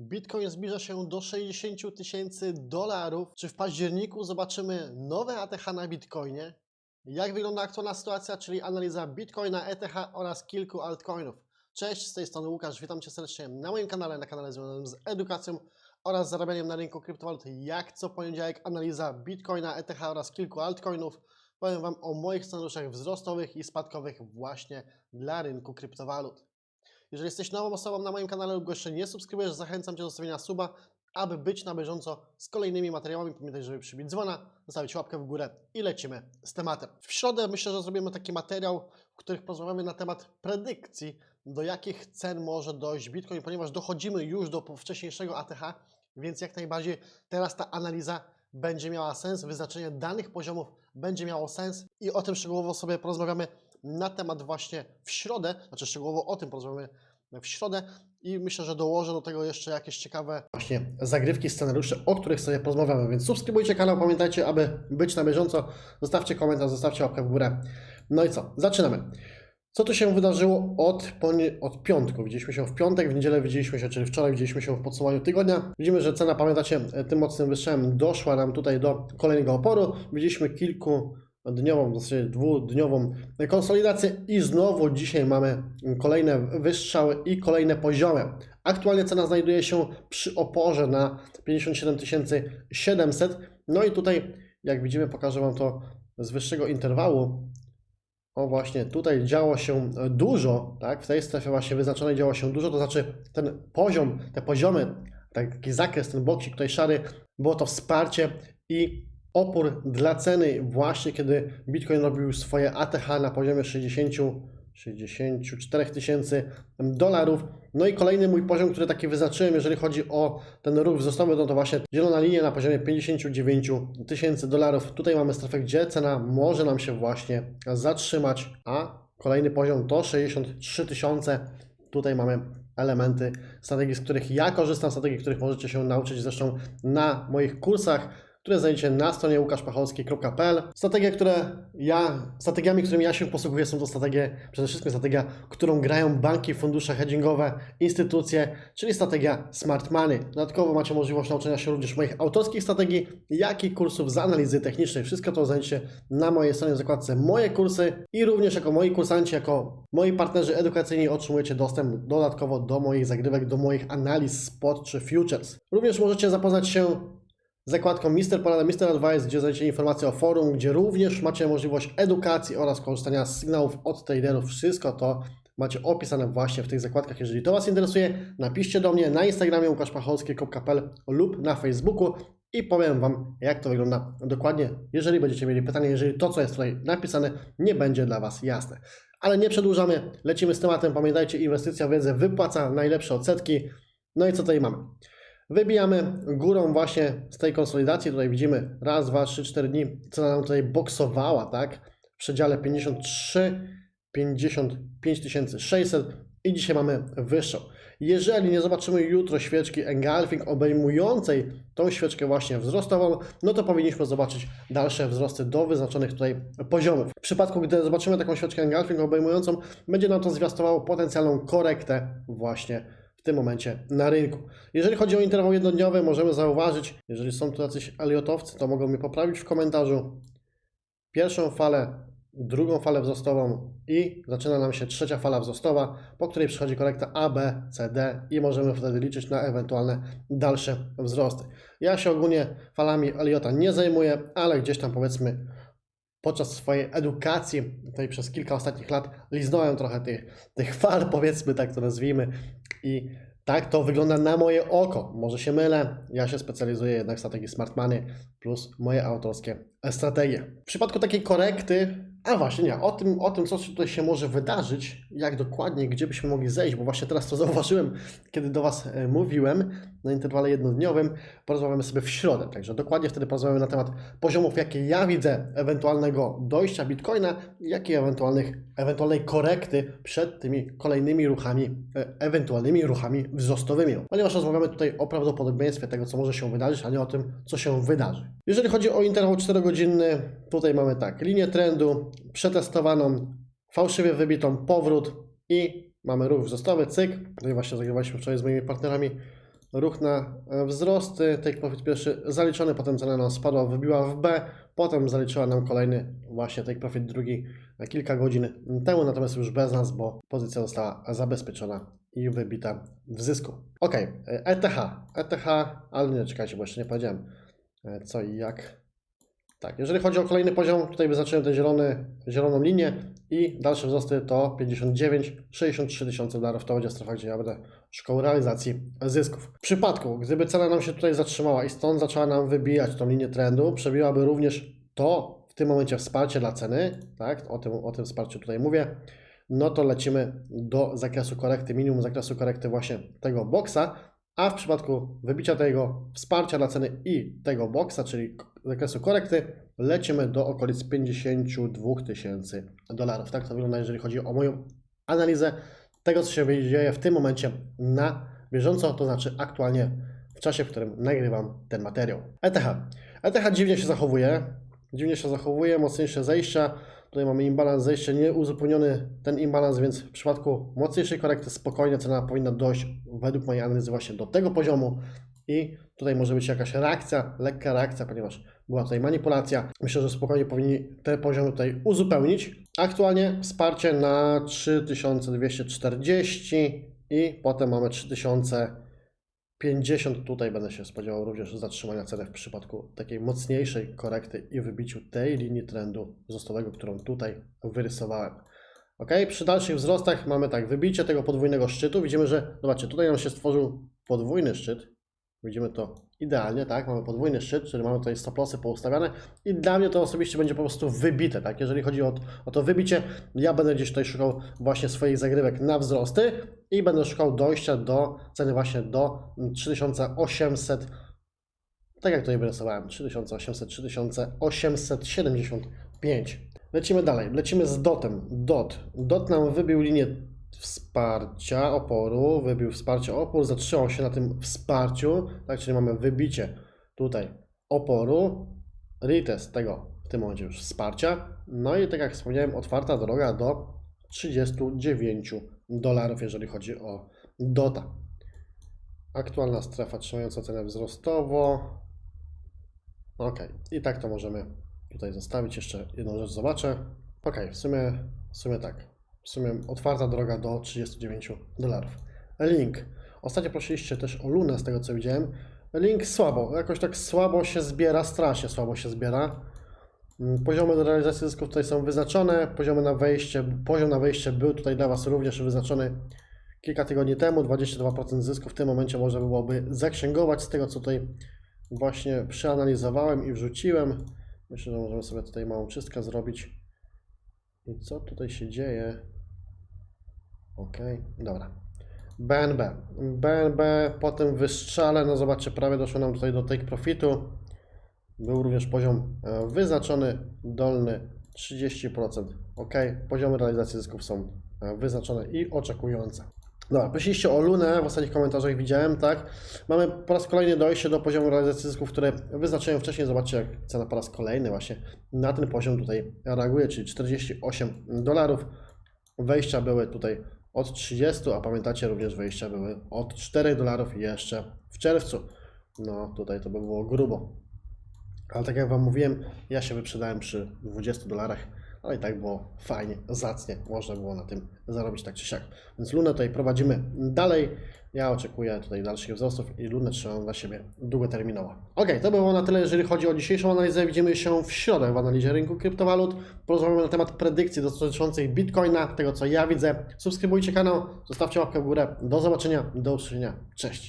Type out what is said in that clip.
Bitcoin zbliża się do 60 tysięcy dolarów. Czy w październiku zobaczymy nowe ATH na Bitcoinie? Jak wygląda aktualna sytuacja, czyli analiza Bitcoina, ETH oraz kilku altcoinów? Cześć, z tej strony Łukasz, witam Cię serdecznie na moim kanale, na kanale związanym z edukacją oraz zarabianiem na rynku kryptowalut. Jak co poniedziałek analiza Bitcoina, ETH oraz kilku altcoinów. Powiem Wam o moich scenariuszach wzrostowych i spadkowych właśnie dla rynku kryptowalut. Jeżeli jesteś nową osobą na moim kanale lub jeszcze nie subskrybujesz, zachęcam Cię do zostawienia suba, aby być na bieżąco z kolejnymi materiałami. Pamiętaj, żeby przybić dzwona, zostawić łapkę w górę i lecimy z tematem. W środę myślę, że zrobimy taki materiał, w którym porozmawiamy na temat predykcji, do jakich cen może dojść Bitcoin, ponieważ dochodzimy już do wcześniejszego ATH, więc jak najbardziej teraz ta analiza będzie miała sens, wyznaczenie danych poziomów będzie miało sens i o tym szczegółowo sobie porozmawiamy na temat właśnie w środę, znaczy szczegółowo o tym porozmawiamy w środę i myślę, że dołożę do tego jeszcze jakieś ciekawe właśnie zagrywki, scenariusze, o których sobie porozmawiamy, więc subskrybujcie kanał, pamiętajcie, aby być na bieżąco, zostawcie komentarz, zostawcie łapkę w górę. No i co, zaczynamy. Co tu się wydarzyło od, od piątku? Widzieliśmy się w piątek, w niedzielę widzieliśmy się, czyli wczoraj widzieliśmy się w podsumowaniu tygodnia. Widzimy, że cena, pamiętacie, tym mocnym wystrzałem doszła nam tutaj do kolejnego oporu. Widzieliśmy kilkudniową, w zasadzie dwudniową konsolidację i znowu dzisiaj mamy kolejne wystrzały i kolejne poziomy. Aktualnie cena znajduje się przy oporze na 57 700. No i tutaj, jak widzimy, pokażę Wam to z wyższego interwału. O właśnie, tutaj działo się dużo, tak? W tej strefie właśnie wyznaczonej działo się dużo, to znaczy ten poziom, te poziomy, taki zakres, ten boksik tutaj szary, było to wsparcie i opór dla ceny właśnie kiedy Bitcoin robił swoje ATH na poziomie 60 64 tysięcy dolarów. No i kolejny mój poziom, który taki wyznaczyłem, jeżeli chodzi o ten ruch wzrostowy, no to właśnie zielona linia na poziomie 59 tysięcy dolarów. Tutaj mamy strefę, gdzie cena może nam się właśnie zatrzymać, a kolejny poziom to 63 tysiące. Tutaj mamy elementy strategii, z których ja korzystam, strategii, których możecie się nauczyć zresztą na moich kursach które znajdziecie na stronie łukaszpacholski.pl. Strategie, które ja, strategiami, którymi ja się posługuję, są to strategie, przede wszystkim strategia, którą grają banki, fundusze hedgingowe, instytucje, czyli strategia Smart Money. Dodatkowo macie możliwość nauczenia się również moich autorskich strategii, jak i kursów z analizy technicznej. Wszystko to znajdziecie na mojej stronie w zakładce Moje kursy i również jako moi kursanci, jako moi partnerzy edukacyjni otrzymujecie dostęp dodatkowo do moich zagrywek, do moich analiz spot czy futures. Również możecie zapoznać się zakładką Mister Porada, Mister Advice, gdzie znajdziecie informacje o forum, gdzie również macie możliwość edukacji oraz korzystania z sygnałów od traderów. Wszystko to macie opisane właśnie w tych zakładkach. Jeżeli to Was interesuje, napiszcie do mnie na Instagramie łukaszpacholski.pl lub na Facebooku i powiem Wam, jak to wygląda dokładnie, jeżeli będziecie mieli pytanie, jeżeli to, co jest tutaj napisane, nie będzie dla Was jasne. Ale nie przedłużamy, lecimy z tematem. Pamiętajcie, inwestycja w wiedzę wypłaca najlepsze odsetki. No i co tutaj mamy? Wybijamy górą właśnie z tej konsolidacji. Tutaj widzimy raz, dwa, trzy, cztery dni. Cena nam tutaj boksowała, tak? W przedziale 53, 55 600 i dzisiaj mamy wyższą. Jeżeli nie zobaczymy jutro świeczki engulfing obejmującej tą świeczkę właśnie wzrostową, no to powinniśmy zobaczyć dalsze wzrosty do wyznaczonych tutaj poziomów. W przypadku, gdy zobaczymy taką świeczkę engulfing obejmującą, będzie nam to zwiastowało potencjalną korektę właśnie w tym momencie na rynku. Jeżeli chodzi o interwał jednodniowy, możemy zauważyć, jeżeli są tu jacyś aliotowcy, to mogą mnie poprawić w komentarzu. Pierwszą falę, drugą falę wzrostową i zaczyna nam się trzecia fala wzrostowa, po której przychodzi korekta A, B, C, D i możemy wtedy liczyć na ewentualne dalsze wzrosty. Ja się ogólnie falami aliota nie zajmuję, ale gdzieś tam powiedzmy podczas swojej edukacji, tutaj przez kilka ostatnich lat, liznąłem trochę tych, tych fal, powiedzmy tak to nazwijmy, i tak to wygląda na moje oko. Może się mylę, ja się specjalizuję jednak w strategii Smart Money plus moje autorskie strategie. W przypadku takiej korekty, a właśnie nie, o tym, o tym co tutaj się może wydarzyć, jak dokładnie, gdzie byśmy mogli zejść, bo właśnie teraz to zauważyłem, kiedy do Was e, mówiłem na interwale jednodniowym, porozmawiamy sobie w środę, także dokładnie wtedy porozmawiamy na temat poziomów, jakie ja widzę ewentualnego dojścia Bitcoina, jak i ewentualnych, ewentualnej korekty przed tymi kolejnymi ruchami, e, ewentualnymi ruchami wzrostowymi. Ponieważ rozmawiamy tutaj o prawdopodobieństwie tego, co może się wydarzyć, a nie o tym, co się wydarzy. Jeżeli chodzi o interwał 4-godzinny, tutaj mamy tak, linię trendu, przetestowaną, fałszywie wybitą, powrót i mamy ruch wzrostowy, cyk. Tutaj właśnie zagrywaliśmy wczoraj z moimi partnerami ruch na e, wzrosty, take profit pierwszy zaliczony, potem cena nam spadła, wybiła w B, potem zaliczyła nam kolejny właśnie take profit drugi e, kilka godzin temu, natomiast już bez nas, bo pozycja została zabezpieczona i wybita w zysku. Ok, ETH, ETH, ale nie, czekajcie, bo jeszcze nie powiedziałem e, co i jak. Tak, jeżeli chodzi o kolejny poziom, tutaj wyznaczyłem tę zielony, zieloną linię i dalsze wzrosty to 59, 63 tysiące dolarów. To będzie strefa, gdzie ja będę szukał realizacji zysków. W przypadku, gdyby cena nam się tutaj zatrzymała i stąd zaczęła nam wybijać tą linię trendu, przebiłaby również to w tym momencie wsparcie dla ceny, tak, o tym, o tym wsparciu tutaj mówię, no to lecimy do zakresu korekty, minimum zakresu korekty właśnie tego boksa, a w przypadku wybicia tego wsparcia dla ceny i tego boksa, czyli zakresu korekty, lecimy do okolic 52 tysięcy dolarów. Tak to wygląda, jeżeli chodzi o moją analizę tego, co się dzieje w tym momencie na bieżąco, to znaczy aktualnie w czasie, w którym nagrywam ten materiał. ETH. ETH dziwnie się zachowuje, dziwnie się zachowuje, mocniejsze zejścia. Tutaj mamy imbalans zejścia nieuzupełniony ten imbalans, więc w przypadku mocniejszej korekty spokojnie cena powinna dojść według mojej analizy właśnie do tego poziomu i tutaj może być jakaś reakcja, lekka reakcja, ponieważ była tutaj manipulacja. Myślę, że spokojnie powinni te poziomy tutaj uzupełnić. Aktualnie wsparcie na 3240 i potem mamy 3050. Tutaj będę się spodziewał również zatrzymania ceny w przypadku takiej mocniejszej korekty i wybiciu tej linii trendu wzrostowego, którą tutaj wyrysowałem. Ok, przy dalszych wzrostach mamy tak, wybicie tego podwójnego szczytu. Widzimy, że, zobaczcie, tutaj nam się stworzył podwójny szczyt. Widzimy to idealnie, tak? Mamy podwójny szczyt, czyli mamy tutaj stop-lossy poustawiane i dla mnie to osobiście będzie po prostu wybite, tak? Jeżeli chodzi o, o to wybicie, ja będę gdzieś tutaj szukał właśnie swoich zagrywek na wzrosty i będę szukał dojścia do ceny właśnie do 3800, tak jak tutaj wyrysowałem, 3800, 3875. Lecimy dalej, lecimy z dotem. Dot. Dot nam wybił linię wsparcia oporu, wybił wsparcie opór, zatrzymał się na tym wsparciu, tak, czyli mamy wybicie tutaj oporu, retest tego w tym momencie już wsparcia, no i tak jak wspomniałem, otwarta droga do 39 dolarów, jeżeli chodzi o DOTA. Aktualna strefa trzymająca cenę wzrostowo. Ok, i tak to możemy tutaj zostawić. Jeszcze jedną rzecz zobaczę. Ok, w sumie, w sumie tak. W sumie otwarta droga do 39 dolarów. Link. Ostatnio prosiliście też o Lunę, z tego co widziałem. Link słabo, jakoś tak słabo się zbiera, strasznie słabo się zbiera. Mm, Poziomy do realizacji zysków tutaj są wyznaczone, poziomy na wejście, poziom na wejście był tutaj dla Was również wyznaczony kilka tygodni temu, 22% zysku w tym momencie można byłoby zaksięgować z tego co tutaj właśnie przeanalizowałem i wrzuciłem. Myślę, że możemy sobie tutaj małą czystkę zrobić. I co tutaj się dzieje? Ok, dobra. BNB. BNB po tym wystrzale, no zobaczcie, prawie doszło nam tutaj do take profitu. Był również poziom e, wyznaczony, dolny 30%. Ok, poziomy realizacji zysków są e, wyznaczone i oczekujące. Dobra, prosiliście o Lunę, w ostatnich komentarzach widziałem, tak? Mamy po raz kolejny dojście do poziomu realizacji zysków, które wyznaczyłem wcześniej. Zobaczcie, jak cena po raz kolejny właśnie na ten poziom tutaj reaguje, czyli 48 dolarów. Wejścia były tutaj od 30, a pamiętacie również wejścia były od 4 dolarów jeszcze w czerwcu. No tutaj to by było grubo. Ale tak jak Wam mówiłem, ja się wyprzedałem przy 20 dolarach, ale i tak było fajnie, zacnie, można było na tym zarobić tak czy siak. Więc Lunę tutaj prowadzimy dalej. Ja oczekuję tutaj dalszych wzrostów i Lunę trzymam dla siebie długoterminowo. Ok, to było na tyle, jeżeli chodzi o dzisiejszą analizę. Widzimy się w środę w analizie rynku kryptowalut. Porozmawiamy na temat predykcji dotyczących Bitcoina, tego co ja widzę. Subskrybujcie kanał, zostawcie łapkę w górę. Do zobaczenia, do usłyszenia. Cześć!